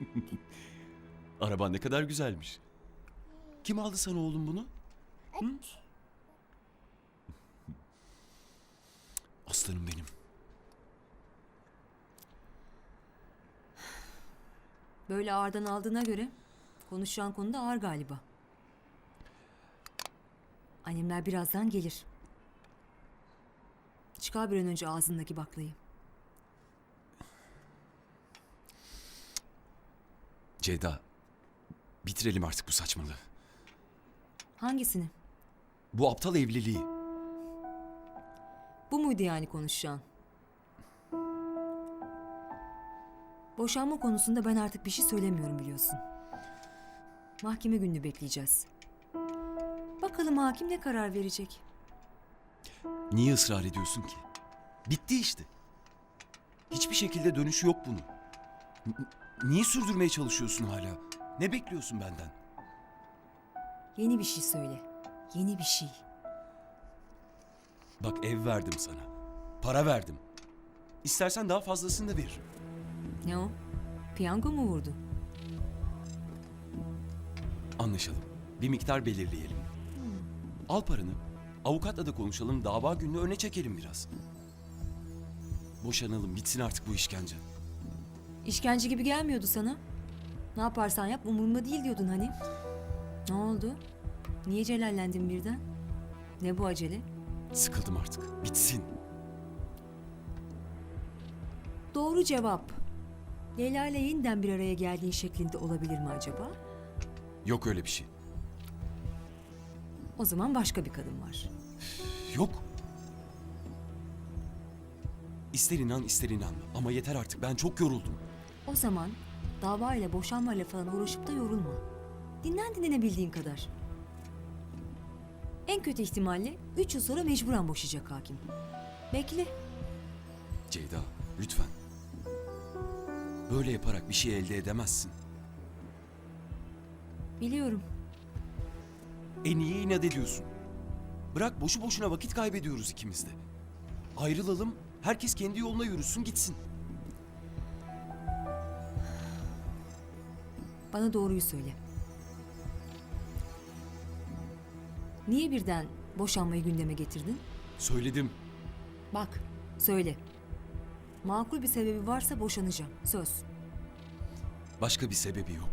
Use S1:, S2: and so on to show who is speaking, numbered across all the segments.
S1: Araban ne kadar güzelmiş. Kim aldı sana oğlum bunu? Aslanım benim.
S2: Böyle ağırdan aldığına göre konuşacağın konu da ağır galiba. Annemler birazdan gelir. Çıkar bir an önce ağzındaki baklayı.
S1: Ceyda, bitirelim artık bu saçmalığı.
S2: Hangisini?
S1: Bu aptal evliliği.
S2: Bu muydu yani konuşacağın? Boşanma konusunda ben artık bir şey söylemiyorum biliyorsun. Mahkeme gününü bekleyeceğiz. Bakalım hakim ne karar verecek?
S1: Niye ısrar ediyorsun ki? Bitti işte. Hiçbir şekilde dönüşü yok bunun. Niye sürdürmeye çalışıyorsun hala? Ne bekliyorsun benden?
S2: Yeni bir şey söyle. Yeni bir şey.
S1: Bak ev verdim sana. Para verdim. İstersen daha fazlasını da veririm.
S2: Ne o? Piyango mu vurdu?
S1: Anlaşalım. Bir miktar belirleyelim. Al paranı. Avukatla da konuşalım. Dava gününü öne çekelim biraz. Boşanalım. Bitsin artık bu işkence.
S2: İşkence gibi gelmiyordu sana. Ne yaparsan yap umurumda değil diyordun hani. Ne oldu? Niye celallendin birden? Ne bu acele?
S1: Sıkıldım artık. Bitsin.
S2: Doğru cevap. Leyla ile yeniden bir araya geldiğin şeklinde olabilir mi acaba?
S1: Yok öyle bir şey.
S2: O zaman başka bir kadın var.
S1: Yok. İster inan ister inanma. Ama yeter artık. Ben çok yoruldum.
S2: O zaman dava ile boşanma ile falan uğraşıp da yorulma. Dinlen dinlenebildiğin kadar. En kötü ihtimalle üç yıl sonra mecburen boşayacak hakim. Bekle.
S1: Ceyda, lütfen. Böyle yaparak bir şey elde edemezsin.
S2: Biliyorum.
S1: En iyi inat ediyorsun. Bırak boşu boşuna vakit kaybediyoruz ikimiz de. Ayrılalım, herkes kendi yoluna yürüsün gitsin.
S2: Bana doğruyu söyle. Niye birden boşanmayı gündeme getirdin?
S1: Söyledim.
S2: Bak, söyle. Makul bir sebebi varsa boşanacağım. Söz.
S1: Başka bir sebebi yok.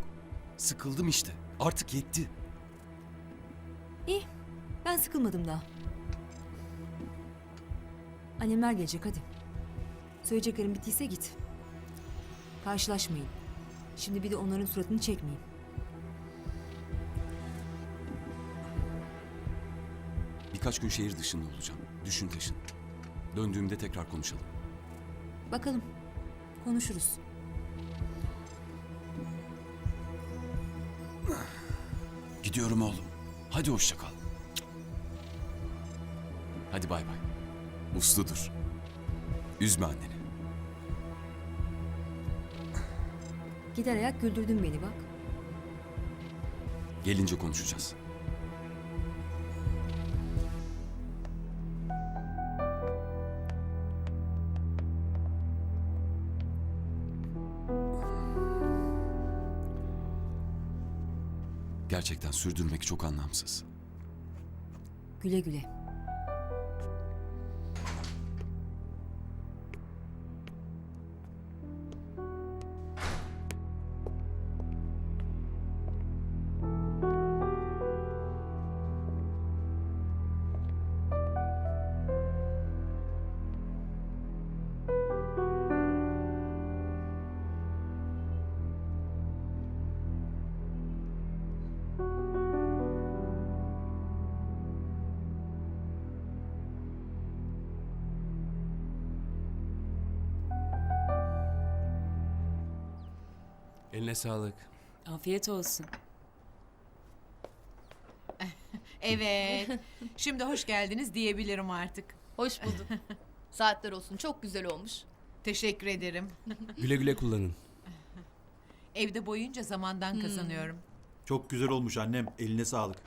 S1: Sıkıldım işte. Artık yetti.
S2: İyi, ben sıkılmadım daha. Annemler gelecek hadi. Söyleyeceklerim bittiyse git. Karşılaşmayın. Şimdi bir de onların suratını çekmeyin.
S1: Birkaç gün şehir dışında olacağım. Düşün taşın. Döndüğümde tekrar konuşalım.
S2: Bakalım. Konuşuruz.
S1: Gidiyorum oğlum. Hadi hoşça kal. Hadi bay bay. Usludur. Üzme anneni.
S2: Gider ayak güldürdün beni bak.
S1: Gelince konuşacağız. Gerçekten sürdürmek çok anlamsız.
S2: Güle güle.
S3: Eline sağlık.
S4: Afiyet olsun.
S5: Evet. Şimdi hoş geldiniz diyebilirim artık.
S6: Hoş bulduk. Saatler olsun çok güzel olmuş.
S5: Teşekkür ederim.
S3: Güle güle kullanın.
S5: Evde boyunca zamandan kazanıyorum.
S7: Çok güzel olmuş annem. Eline sağlık.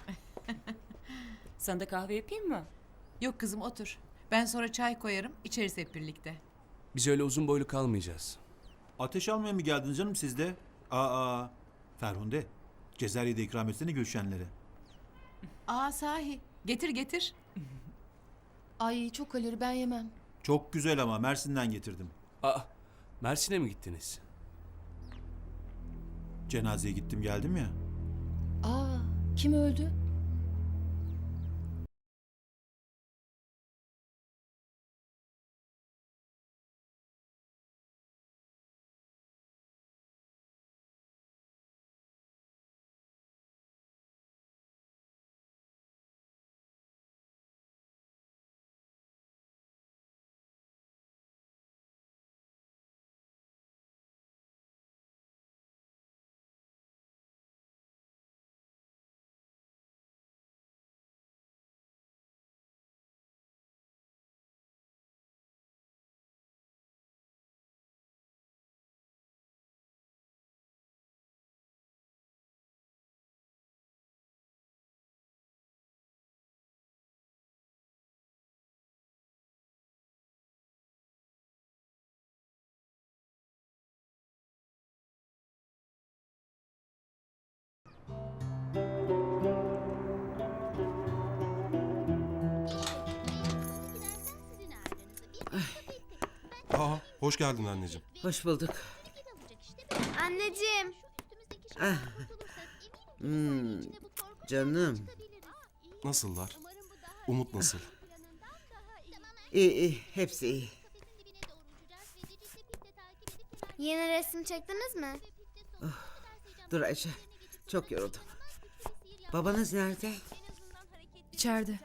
S4: Sana da kahve yapayım mı?
S5: Yok kızım otur. Ben sonra çay koyarım, içeriz hep birlikte.
S3: Biz öyle uzun boylu kalmayacağız.
S7: Ateş almaya mı geldiniz canım siz de? Aa, Ferhunde. Cezayir'de ikram etsene Gülşenlere.
S5: Aa sahi. Getir getir.
S6: Ay çok kalori ben yemem.
S7: Çok güzel ama Mersin'den getirdim.
S3: Aa, Mersin'e mi gittiniz?
S7: Cenazeye gittim geldim ya.
S6: Aa kim öldü?
S8: Hoş geldin anneciğim.
S9: Hoş bulduk.
S10: Anneciğim.
S9: Ah, hmm, canım.
S8: Nasıllar? Umut nasıl?
S9: İyi iyi, hepsi iyi.
S10: Yeni resim çektiniz mi?
S9: Dur Ayşe, çok yoruldum. Babanız nerede?
S6: İçeride.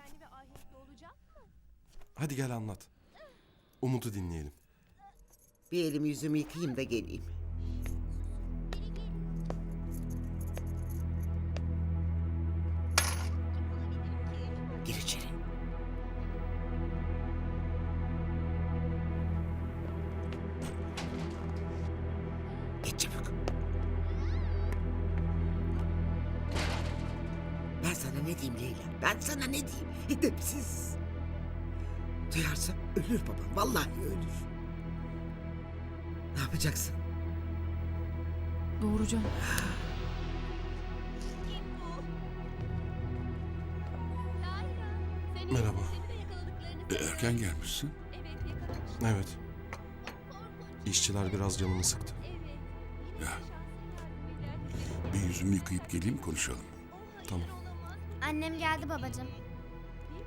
S8: Hadi gel anlat. Umut'u dinleyelim.
S9: Bir elimi yüzümü yıkayayım da geleyim. Gir içeri. Geç çabuk. Ben sana ne diyeyim Leyla? Ben sana ne diyeyim? Edepsiz. Duyarsam ölür babam. Vallahi ölür. Yapacaksın?
S6: Doğuracağım.
S8: Merhaba.
S11: E, erken gelmişsin.
S8: Evet. İşçiler biraz canımı sıktı.
S11: Ya. Bir yüzümü yıkayıp geleyim konuşalım.
S8: Tamam.
S10: Annem geldi babacığım.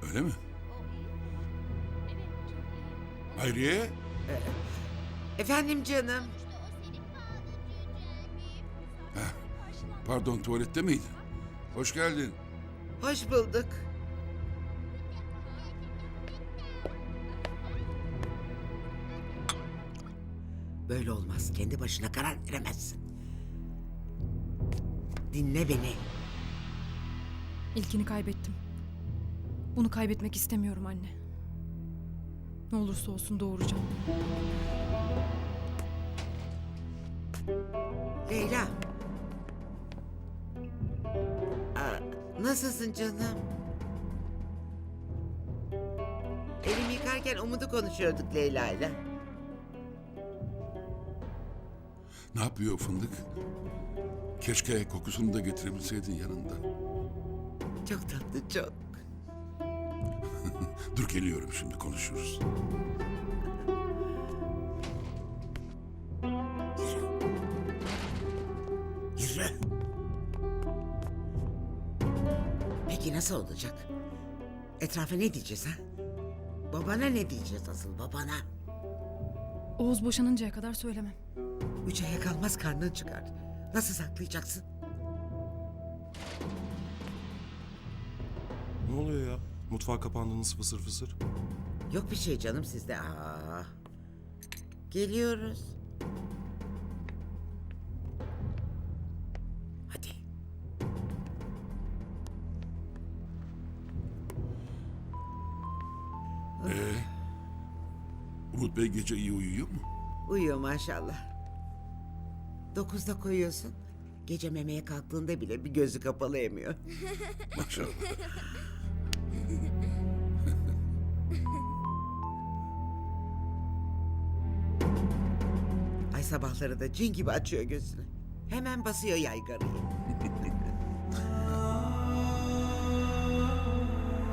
S11: Öyle mi? Hayriye.
S9: Efendim canım.
S11: Pardon tuvalette miydin? Hoş geldin.
S9: Hoş bulduk. Böyle olmaz. Kendi başına karar veremezsin. Dinle beni.
S6: İlkini kaybettim. Bunu kaybetmek istemiyorum anne. Ne olursa olsun doğuracağım.
S9: Leyla. Aa, nasılsın canım? Elimi yıkarken Umut'u konuşuyorduk Leyla ile.
S11: Ne yapıyor fındık? Keşke kokusunu da getirebilseydin yanında.
S9: Çok tatlı çok.
S11: Dur geliyorum şimdi konuşuruz.
S9: Nasıl olacak? Etrafa ne diyeceğiz ha? Babana ne diyeceğiz asıl babana?
S6: Oğuz boşanıncaya kadar söylemem.
S9: Üç aya kalmaz karnın çıkar. Nasıl saklayacaksın?
S8: Ne oluyor ya? Mutfağa kapandınız fısır fısır.
S9: Yok bir şey canım sizde. Aa. Geliyoruz.
S11: Umut Bey gece iyi uyuyor mu?
S9: Uyuyor maşallah. Dokuzda koyuyorsun. Gece memeye kalktığında bile bir gözü kapalı yemiyor.
S11: Maşallah.
S9: Ay sabahları da cin gibi açıyor gözünü. Hemen basıyor yaygarayı.